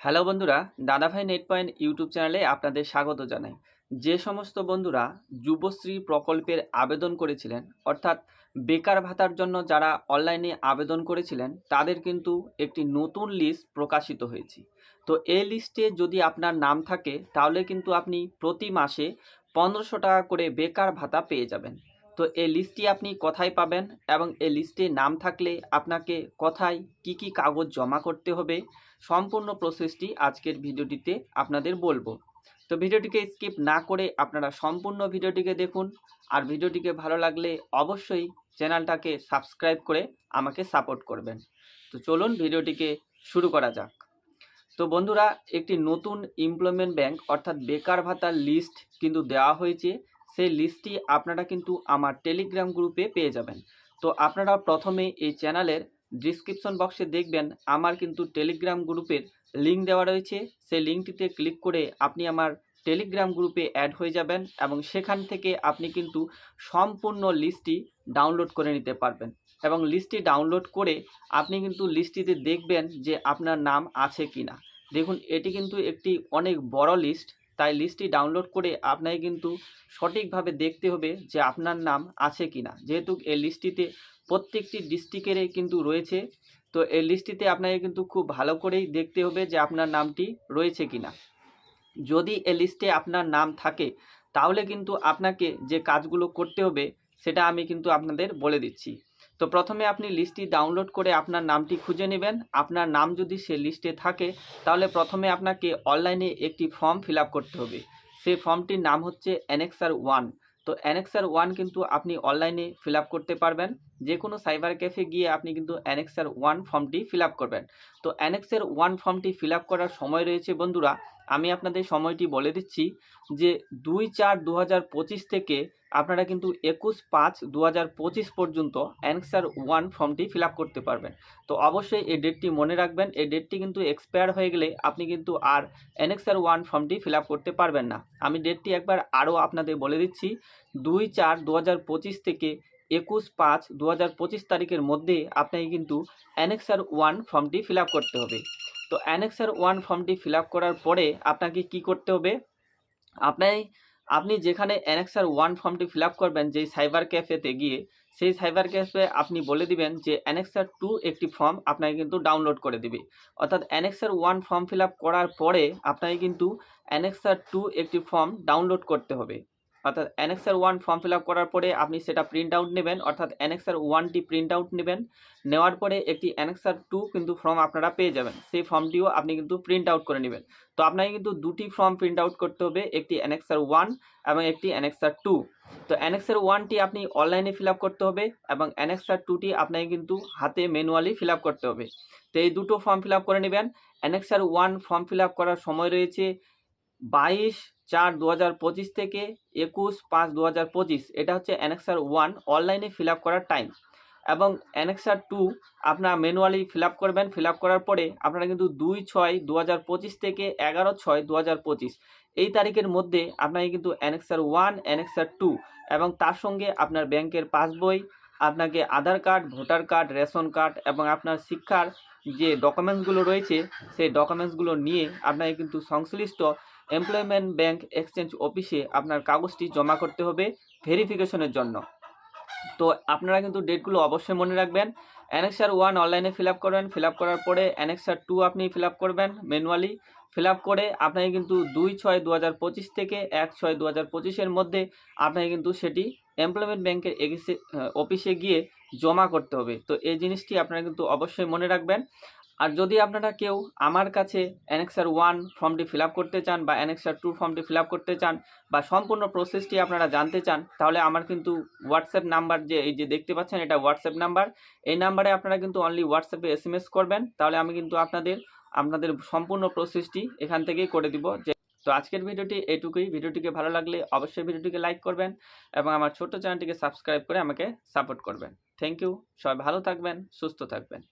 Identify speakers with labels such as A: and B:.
A: Hello বন্ধুরা, দাদাভাই net point YouTube চ্যানেলে আপনাদের স্বাগত জানাই। যে সমস্ত বন্ধুরা যুবশ্রী প্রকল্পের আবেদন করেছিলেন, অর্থাৎ বেকার ভাতার জন্য যারা অনলাইনে আবেদন করেছিলেন, তাদের কিন্তু একটি নতুন লিস্ট প্রকাশিত হয়েছে। তো এই লিস্টে যদি আপনার নাম থাকে, তাহলে কিন্তু আপনি প্রতি মাসে পনেরোশো টাকা করে বেকার ভাতা পেয়ে যাবেন। তো এই লিস্টটি আপনি কোথায় পাবেন এবং এই লিস্টে নাম থাকলে আপনাকে কোথায় কি কি কাগজ জমা করতে হবে সম্পূর্ণ প্রসেসটি আজকের ভিডিওটিতে আপনাদের বলব। তো ভিডিওটিকে স্কিপ না করে আপনারা সম্পূর্ণ ভিডিওটিকে দেখুন আর ভিডিওটিকে ভালো লাগলে অবশ্যই চ্যানেলটাকে সাবস্ক্রাইব করে আমাকে সাপোর্ট করবেন। তো চলুন ভিডিওটিকে শুরু করা যাক। তো বন্ধুরা, একটি নতুন এমপ্লয়মেন্ট ব্যাংক অর্থাৎ বেকার ভাতার লিস্ট কিন্তু দেওয়া হয়েছে। সেই লিস্টটি আপনারা কিন্তু আমার টেলিগ্রাম গ্রুপে পেয়ে যাবেন। তো আপনারা প্রথমে এই চ্যানেলের ডিসক্রিপশন বক্সে দেখবেন, আমার কিন্তু টেলিগ্রাম গ্রুপের লিঙ্ক দেওয়া রয়েছে। সেই লিঙ্কটিতে ক্লিক করে আপনি আমার টেলিগ্রাম গ্রুপে অ্যাড হয়ে যাবেন এবং সেখান থেকে আপনি কিন্তু সম্পূর্ণ লিস্টটি ডাউনলোড করে নিতে পারবেন। এবং লিস্টটি ডাউনলোড করে আপনি কিন্তু লিস্টটিতে দেখবেন যে আপনার নাম আছে কি না দেখুন, এটি কিন্তু একটি অনেক বড় লিস্ট তাই লিস্টটি ডাউনলোড করে আপনাকে কিন্তু সঠিকভাবে দেখতে হবে যে আপনার নাম আছে কি না যেহেতু এই লিস্টটিতে প্রত্যেকটি ডিস্ট্রিক্টেরই কিন্তু রয়েছে, তো এই লিস্টটিতে আপনাকে কিন্তু খুব ভালো করেই দেখতে হবে যে আপনার নামটি রয়েছে কি না যদি এই লিস্টে আপনার নাম থাকে, তাহলে কিন্তু আপনাকে যে কাজগুলো করতে হবে, সেটা আমি কিন্তু আপনাদের বলে দিচ্ছি। তো প্রথমে আপনি লিস্টটি ডাউনলোড করে আপনার নামটি খুঁজে নেবেন। আপনার নাম যদি সে লিস্টে থাকে, তাহলে প্রথমে আপনাকে অনলাইনে একটি ফর্ম ফিল করতে হবে। সেই ফর্মটির নাম হচ্ছে অ্যানেক্সার ওয়ান। তো অ্যানেক্সার ওয়ান কিন্তু আপনি অনলাইনে ফিল করতে পারবেন। যে কোনো সাইবার ক্যাফে গিয়ে আপনি কিন্তু অ্যানেক্সার ওয়ান ফর্মটি ফিল করবেন। তো অ্যানেক্সের ওয়ান ফর্মটি ফিল করার সময় রয়েছে বন্ধুরা, আমি আপনাদের সময়টি বলে দিচ্ছি যে দুই চার দু থেকে আপনারা কিন্তু একুশ পাঁচ দু পর্যন্ত অ্যানেক্সার ওয়ান ফর্মটি ফিল করতে পারবেন। তো অবশ্যই এই ডেটটি মনে রাখবেন, এই ডেটটি কিন্তু এক্সপায়ার হয়ে গেলে আপনি কিন্তু আর অ্যানেক্সার ওয়ান ফর্মটি ফিল করতে পারবেন না। আমি ডেটটি একবার আরও আপনাদের বলে দিচ্ছি, দুই চার দু থেকে একুশ পাঁচ দু হাজার তারিখের মধ্যে আপনাকে কিন্তু অ্যানেক্সার ওয়ান ফর্মটি ফিল করতে হবে। তো অ্যানেক্সার ওয়ান ফর্মটি ফিল করার পরে আপনাকে কি করতে হবে? আপনাই, আপনি যেখানে অ্যানেক্সার ওয়ান ফর্মটি ফিল করবেন যেই সাইবার ক্যাফেতে গিয়ে, সেই সাইবার ক্যাফে আপনি বলে দিবেন যে অ্যানেক্সার টু একটি ফর্ম আপনাকে কিন্তু ডাউনলোড করে দিবে। অর্থাৎ অ্যানেক্সার ওয়ান ফর্ম ফিল করার পরে আপনাকে কিন্তু অ্যানেক্সার টু একটি ফর্ম ডাউনলোড করতে হবে। অর্থাৎ annexure one form fill up করার পরে আপনি সেটা প্রিন্ট আউট নেবেন, অর্থাৎ অ্যানেক্সার ওয়ানটি প্রিন্ট আউট নেবেন। নেওয়ার পরে একটি অ্যানেক্সার টু কিন্তু ফর্ম আপনারা পেয়ে যাবেন। সেই ফর্মটিও আপনি কিন্তু প্রিন্ট আউট করে নেবেন। তো আপনাকে কিন্তু দুটি ফর্ম প্রিন্ট আউট করতে হবে, একটি অ্যানেক্সার ওয়ান এবং একটি অ্যানেক্সার টু তো অ্যানেক্সার ওয়ানটি আপনি অনলাইনে ফিল করতে হবে এবং অ্যানেক্সার টুটি আপনাকে কিন্তু হাতে ম্যানুয়ালি ফিল করতে হবে। তো এই দুটো ফর্ম ফিল করে নেবেন। অ্যানেক্সার ওয়ান ফর্ম ফিল করার সময় রয়েছে বাইশ চার দু হাজার পঁচিশ থেকে একুশ পাঁচ দু হাজার পঁচিশ, এটা হচ্ছে অ্যানেক্সার ওয়ান অনলাইনে ফিল আপ করার টাইম। এবং অ্যানেক্সার টু আপনার ম্যানুয়ালি ফিল আপ করবেন ফিল আপ করার পরে আপনারা কিন্তু দুই ছয় দু হাজার পঁচিশ থেকে এগারো ছয় দু হাজার পঁচিশ, এই তারিখের মধ্যে আপনাকে কিন্তু অ্যানেক্সার ওয়ান, অ্যানেক্সার টু এবং তার সঙ্গে আপনার ব্যাংকের পাসবই, আপনাকে Aadhaar card, voter card, ration card এবং আপনার শিক্ষার যে ডকুমেন্টসগুলো রয়েছে, সেই ডকুমেন্টসগুলো নিয়ে আপনাকে কিন্তু সংশ্লিষ্ট এমপ্লয়মেন্ট ব্যাংক এক্সচেঞ্জ অফিসে আপনার কাগজটি জমা করতে হবে ভেরিফিকেশনের জন্য। তো আপনারা কিন্তু ডেটগুলো অবশ্যই মনে রাখবেন। অ্যানেক্সার ওয়ান অনলাইনে ফিল আপ করবেন ফিল আপ করার পরে অ্যানেক্সার টু আপনি ফিল আপ করবেন ম্যানুয়ালি ফিল আপ করে আপনাকে কিন্তু দুই ছয় দু হাজার পঁচিশ থেকে এক ছয় দু হাজার পঁচিশের মধ্যে আপনাকে কিন্তু সেটি এমপ্লয়মেন্ট ব্যাংকের অফিসে গিয়ে জমা করতে হবে। তো এই জিনিসটি আপনারা কিন্তু অবশ্যই মনে রাখবেন। আর যদি আপনারা কেউ আমার কাছে অ্যানেক্সার ওয়ান ফর্মটি ফিল করতে চান বা অ্যানেক্সার টু ফর্মটি ফিল করতে চান বা সম্পূর্ণ প্রসেসটি আপনারা জানতে চান, তাহলে আমার কিন্তু হোয়াটসঅ্যাপ নাম্বার যে, এই যে দেখতে পাচ্ছেন এটা হোয়াটসঅ্যাপ নাম্বার এই নাম্বারে আপনারা কিন্তু অনলি হোয়াটসঅ্যাপে এস এম এস করবেন। তাহলে আমি কিন্তু আপনাদের আপনাদের সম্পূর্ণ প্রসেসটি এখান থেকেই করে দিব। যে, তো আজকের ভিডিওটি এটুকুই। ভিডিওটিকে ভালো লাগলে অবশ্যই ভিডিওটিকে লাইক করবেন এবং আমার ছোট্ট চ্যানেলটিকে সাবস্ক্রাইব করে আমাকে সাপোর্ট করবেন। থ্যাংক ইউ সবাই ভালো থাকবেন, সুস্থ থাকবেন।